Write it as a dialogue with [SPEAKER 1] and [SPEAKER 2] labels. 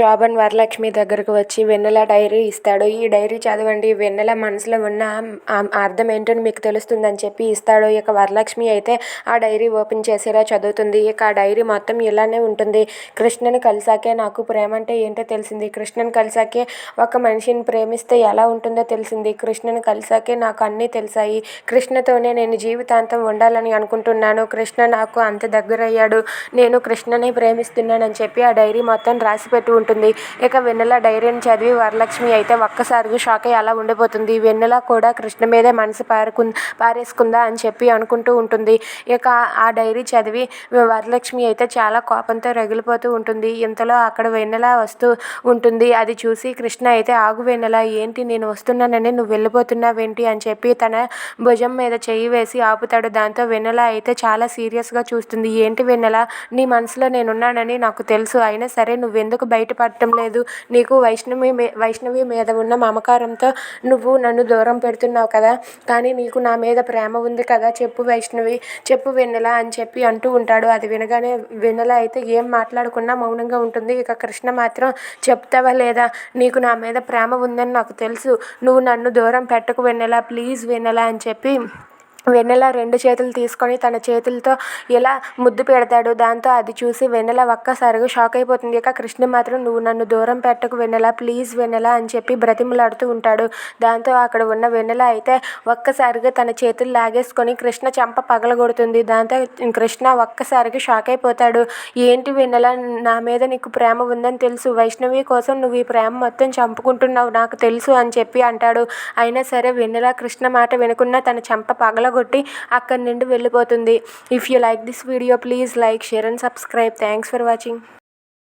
[SPEAKER 1] శోభన్ వరలక్ష్మి దగ్గరకు వచ్చి వెన్నెల డైరీ ఇస్తాడు. ఈ డైరీ చదవండి. వెన్నెల మనసులో ఉన్న అర్థం ఏంటో మీకు తెలుస్తుందని చెప్పి ఇస్తాడు. ఇక వరలక్ష్మి అయితే ఆ డైరీ ఓపెన్ చేసేలా చదువుతుంది. ఇక ఆ డైరీ మొత్తం ఇలానే ఉంటుంది. కృష్ణని కలిసాకే నాకు ప్రేమ అంటే ఏంటో తెలిసింది. కృష్ణని కలిసాకే ఒక మనిషిని ప్రేమిస్తే ఎలా ఉంటుందో తెలిసింది. కృష్ణను కలిసాకే నాకు అన్నీ తెలిసాయి. కృష్ణతోనే నేను జీవితాంతం ఉండాలని అనుకుంటున్నాను. కృష్ణ నాకు అంత దగ్గరయ్యాడు. నేను కృష్ణని ప్రేమిస్తున్నానని చెప్పి ఆ డైరీ మొత్తం రాసిపెట్టి ఉంటుంది. ఇక వెన్నెల డైరీని చదివి వరలక్ష్మి అయితే ఒక్కసారిగా షాక్ అయ్యి అలా ఉండిపోతుంది. వెన్నెల కూడా కృష్ణ మీదే మనసు పారుకు పారేసుకుందా అని చెప్పి అనుకుంటూ ఉంటుంది. ఇక ఆ డైరీ చదివి వరలక్ష్మి అయితే చాలా కోపంతో రగిలిపోతూ ఉంటుంది. ఇంతలో అక్కడ వెన్నెల వస్తూ ఉంటుంది. అది చూసి కృష్ణ అయితే ఆగు వెన్నెల ఏంటి నేను వస్తున్నానని నువ్వు వెళ్ళిపోతున్నావేంటి? అని చెప్పి తన భుజం మీద చెయ్యి వేసి ఆపుతాడు. దాంతో వెన్నెల అయితే చాలా సీరియస్గా చూస్తుంది. ఏంటి వెన్నెల నీ మనసులో నేనున్నానని నాకు తెలుసు. అయినా సరే నువ్వెందుకు బయటపడటం లేదు. నీకు వైష్ణవి వైష్ణవి మీద ఉన్న మమకారంతో నువ్వు నన్ను దూరం పెడుతున్నావు కదా. కానీ నీకు నా మీద ప్రేమ ఉంది కదా. చెప్పు వైష్ణవి చెప్పు వెన్నెల అని చెప్పి అంటూ ఉంటాడు. అది వినగానే వెన్నెల అయితే ఏం మాట్లాడకుండా మౌనంగా ఉంటుంది. ఇక కృష్ణ మాత్రం చెప్తావా లేదా? నీకు నా మీద ప్రేమ ఉందని నాకు తెలుసు. నువ్వు నన్ను దూరం పెట్టకు వెన్నెల ప్లీజ్ వెన్నెల అని చెప్పి వెన్నెల రెండు చేతులు తీసుకొని తన చేతులతో ఇలా ముద్దు పెడతాడు దాంతో అది చూసి వెన్నెల ఒక్కసారిగా షాక్ అయిపోతుంది. ఇక కృష్ణ మాత్రం నువ్వు నన్ను దూరం పెట్టకు వెన్నెల ప్లీజ్ వెన్నెల అని చెప్పి బ్రతిమలాడుతూ ఉంటాడు. దాంతో అక్కడ ఉన్న వెన్నెల అయితే ఒక్కసారిగా తన చేతులు లాగేసుకొని కృష్ణ చెంప పగలగొడుతుంది. దాంతో కృష్ణ ఒక్కసారిగా షాక్ అయిపోతాడు. ఏంటి వెన్నెల నా మీద నీకు ప్రేమ ఉందని తెలుసు. వైష్ణవి కోసం నువ్వు ఈ ప్రేమ మొత్తం చంపుకుంటున్నావు నాకు తెలుసు అని చెప్పి అంటాడు. అయినా సరే వెన్నెల కృష్ణ మాట వినకుండా తన చెంప కొట్టి అక్కడి నుండి వెళ్ళిపోతుంది. If you like this video please like share and subscribe thanks for watching